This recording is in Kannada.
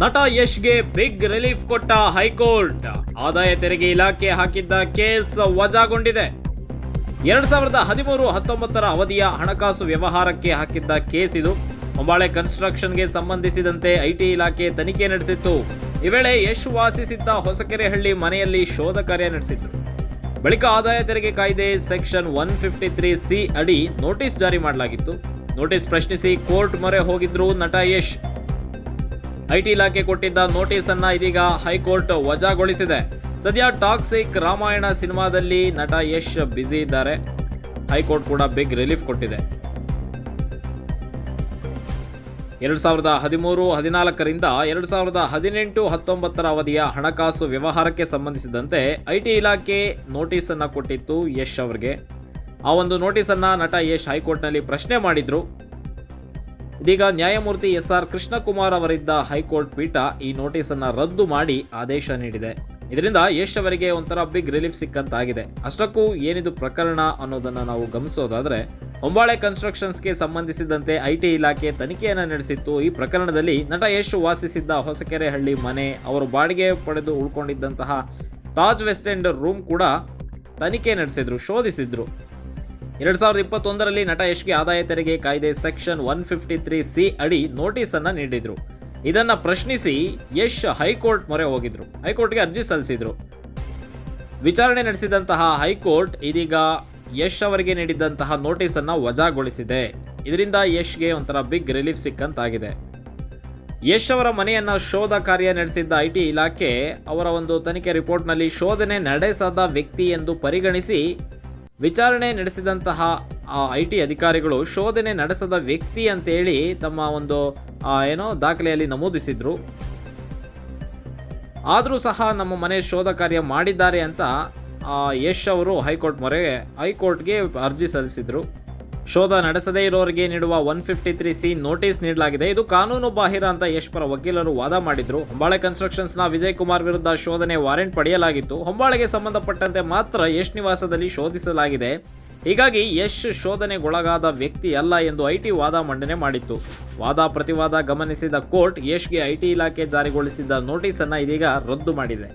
ನಟ ಯಶ್ಗೆ ಬಿಗ್ ರಿಲೀಫ್ ಕೊಟ್ಟ ಹೈಕೋರ್ಟ್. ಆದಾಯ ತೆರಿಗೆ ಇಲಾಖೆ ಹಾಕಿದ್ದ ಕೇಸ್ ವಜಾಗೊಂಡಿದೆ. ಎರಡ್ ಸಾವಿರದ ಹದಿಮೂರು ಹತ್ತೊಂಬತ್ತರ ಅವಧಿಯ ಹಣಕಾಸು ವ್ಯವಹಾರಕ್ಕೆ ಹಾಕಿದ್ದ ಕೇಸ್ ಇದು. ಹೊಂಬಾಳೆ ಕನ್ಸ್ಟ್ರಕ್ಷನ್ಗೆ ಸಂಬಂಧಿಸಿದಂತೆ ಐಟಿ ಇಲಾಖೆ ತನಿಖೆ ನಡೆಸಿತ್ತು. ಈ ವೇಳೆ ಯಶ್ ವಾಸಿಸಿದ್ದ ಹೊಸಕೆರೆಹಳ್ಳಿ ಮನೆಯಲ್ಲಿ ಶೋಧ ಕಾರ್ಯ ನಡೆಸಿತ್ತು ಬಳಿಕ ಆದಾಯ ತೆರಿಗೆ ಕಾಯ್ದೆ section one fifty three C ಅಡಿ ನೋಟಿಸ್ ಜಾರಿ ಮಾಡಲಾಗಿತ್ತು. ನೋಟಿಸ್ ಪ್ರಶ್ನಿಸಿ ಕೋರ್ಟ್ ಮೊರೆ ಹೋಗಿದ್ರು ನಟ ಯಶ್. ಐಟಿ ಇಲಾಖೆ ಕೊಟ್ಟಿದ್ದ ನೋಟಿಸ್ ಅನ್ನ ಇದೀಗ ಹೈಕೋರ್ಟ್ ವಜಾಗೊಳಿಸಿದೆ. ಸದ್ಯ ಟಾಕ್ಸಿಕ್ ರಾಮಾಯಣ ಸಿನಿಮಾದಲ್ಲಿ ನಟ ಯಶ್ ಬ್ಯುಸಿ ಇದ್ದಾರೆ. ಹೈಕೋರ್ಟ್ ಕೂಡ ಬಿಗ್ ರಿಲೀಫ್ ಕೊಟ್ಟಿದೆ. ಎರಡ್ ಸಾವಿರದ ಹದಿಮೂರು, ಹದಿನಾಲ್ಕರಿಂದ ಎರಡು ಸಾವಿರದ ಹದಿನೆಂಟು, ಹತ್ತೊಂಬತ್ತರ ಅವಧಿಯ ಹಣಕಾಸು ವ್ಯವಹಾರಕ್ಕೆ ಸಂಬಂಧಿಸಿದಂತೆ ಐಟಿ ಇಲಾಖೆ ನೋಟಿಸ್ ಅನ್ನ ಕೊಟ್ಟಿತ್ತು ಯಶ್ ಅವರಿಗೆ. ಆ ಒಂದು ನೋಟಿಸ್ ಅನ್ನ ನಟ ಯಶ್ ಹೈಕೋರ್ಟ್ನಲ್ಲಿ ಪ್ರಶ್ನೆ ಮಾಡಿದ್ರು. ಇದೀಗ ನ್ಯಾಯಮೂರ್ತಿ ಎಸ್ ಆರ್ ಕೃಷ್ಣಕುಮಾರ್ ಅವರಿದ್ದ ಹೈಕೋರ್ಟ್ ಪೀಠ ಈ ನೋಟಿಸ್ ಅನ್ನ ರದ್ದು ಮಾಡಿ ಆದೇಶ ನೀಡಿದೆ. ಇದರಿಂದ ಯಶ್ ಅವರಿಗೆ ಒಂಥರ ಬಿಗ್ ರಿಲೀಫ್ ಸಿಕ್ಕಂತಾಗಿದೆ. ಅಷ್ಟಕ್ಕೂ ಏನಿದು ಪ್ರಕರಣ ಅನ್ನೋದನ್ನ ನಾವು ಗಮನಿಸೋದಾದ್ರೆ, ಹೊಂಬಾಳೆ ಕನ್ಸ್ಟ್ರಕ್ಷನ್ಸ್ಗೆ ಸಂಬಂಧಿಸಿದಂತೆ ಐಟಿ ಇಲಾಖೆ ತನಿಖೆಯನ್ನು ನಡೆಸಿತ್ತು. ಈ ಪ್ರಕರಣದಲ್ಲಿ ನಟ ಯಶ್ ವಾಸಿಸಿದ್ದ ಹೊಸಕೆರೆಹಳ್ಳಿ ಮನೆ, ಅವರು ಬಾಡಿಗೆ ಪಡೆದು ಉಳ್ಕೊಂಡಿದ್ದಂತಹ ತಾಜ್ ವೆಸ್ಟ್ ಎಂಡ್ ರೂಮ್ ಕೂಡ ತನಿಖೆ ನಡೆಸಿದ್ರು, ಶೋಧಿಸಿದ್ರು. ಎರಡ್ ಸಾವಿರದ ಇಪ್ಪತ್ತೊಂದರಲ್ಲಿ ನಟ ಯಶ್ಗೆ ಆದಾಯ ತೆರಿಗೆ ಕಾಯ್ದೆ section one fifty three C ಅಡಿ ನೋಟಿಸ್ ಅನ್ನ ನೀಡಿದ್ರು. ಇದನ್ನ ಪ್ರಶ್ನಿಸಿ ಯಶ್ ಹೈಕೋರ್ಟ್ ಮೊರೆ ಹೋಗಿದ್ರು. ಹೈಕೋರ್ಟ್ಗೆ ಅರ್ಜಿ ಸಲ್ಲಿಸಿದ್ರು. ವಿಚಾರಣೆ ನಡೆಸಿದಂತಹ ಹೈಕೋರ್ಟ್ ಇದೀಗ ಯಶ್ ಅವರಿಗೆ ನೀಡಿದ್ದಂತಹ ನೋಟಿಸ್ ಅನ್ನ ವಜಾಗೊಳಿಸಿದೆ. ಇದರಿಂದ ಯಶ್ಗೆ ಒಂಥರ ಬಿಗ್ ರಿಲೀಫ್ ಸಿಕ್ಕಂತಾಗಿದೆ. ಯಶ್ ಅವರ ಮನೆಯನ್ನ ಶೋಧ ಕಾರ್ಯ ನಡೆಸಿದ್ದ ಐಟಿ ಇಲಾಖೆ ಅವರ ಒಂದು ತನಿಖೆ ರಿಪೋರ್ಟ್ನಲ್ಲಿ ಶೋಧನೆ ನಡೆಸದ ವ್ಯಕ್ತಿ ಎಂದು ಪರಿಗಣಿಸಿ ವಿಚಾರಣೆ ನಡೆಸಿದಂತಹ ಐ ಟಿ ಅಧಿಕಾರಿಗಳು ಶೋಧನೆ ನಡೆಸದ ವ್ಯಕ್ತಿ ಅಂತೇಳಿ ತಮ್ಮ ಒಂದು ಏನೋ ದಾಖಲೆಯಲ್ಲಿ ನಮೂದಿಸಿದ್ರು. ಆದರೂ ಸಹ ನಮ್ಮ ಮನೆ ಶೋಧ ಕಾರ್ಯ ಮಾಡಿದ್ದಾರೆ ಅಂತ ಯಶ್ ಅವರು ಹೈಕೋರ್ಟ್ ಮೊರೆ, ಹೈಕೋರ್ಟ್ಗೆ ಅರ್ಜಿ ಸಲ್ಲಿಸಿದ್ರು. ಶೋಧ ನಡೆಸದೇ ಇರೋರಿಗೆ ನೀಡುವ one fifty three C notice ನೀಡಲಾಗಿದೆ. ಇದು ಕಾನೂನು ಬಾಹಿರ ಅಂತ ಯಶ್ ಪರ ವಕೀಲರು ವಾದ ಮಾಡಿದ್ರು. ಹೊಂಬಾಳೆ ಕನ್ಸ್ಟ್ರಕ್ಷನ್ಸ್ನ ವಿಜಯ್ ಕುಮಾರ್ ವಿರುದ್ಧ ಶೋಧನೆ ವಾರೆಂಟ್ ಪಡೆಯಲಾಗಿತ್ತು. ಹೊಂಬಾಳೆಗೆ ಸಂಬಂಧಪಟ್ಟಂತೆ ಮಾತ್ರ ಯಶ್ ನಿವಾಸದಲ್ಲಿ ಶೋಧಿಸಲಾಗಿದೆ. ಹೀಗಾಗಿ ಯಶ್ ಶೋಧನೆಗೊಳಗಾದ ವ್ಯಕ್ತಿ ಅಲ್ಲ ಎಂದು ಐಟಿ ವಾದ ಮಂಡನೆ ಮಾಡಿತ್ತು. ವಾದ ಪ್ರತಿವಾದ ಗಮನಿಸಿದ ಕೋರ್ಟ್ ಯಶ್ಗೆ ಐಟಿ ಇಲಾಖೆ ಜಾರಿಗೊಳಿಸಿದ್ದ ನೋಟಿಸ್ ಅನ್ನು ಇದೀಗ ರದ್ದು ಮಾಡಿದೆ.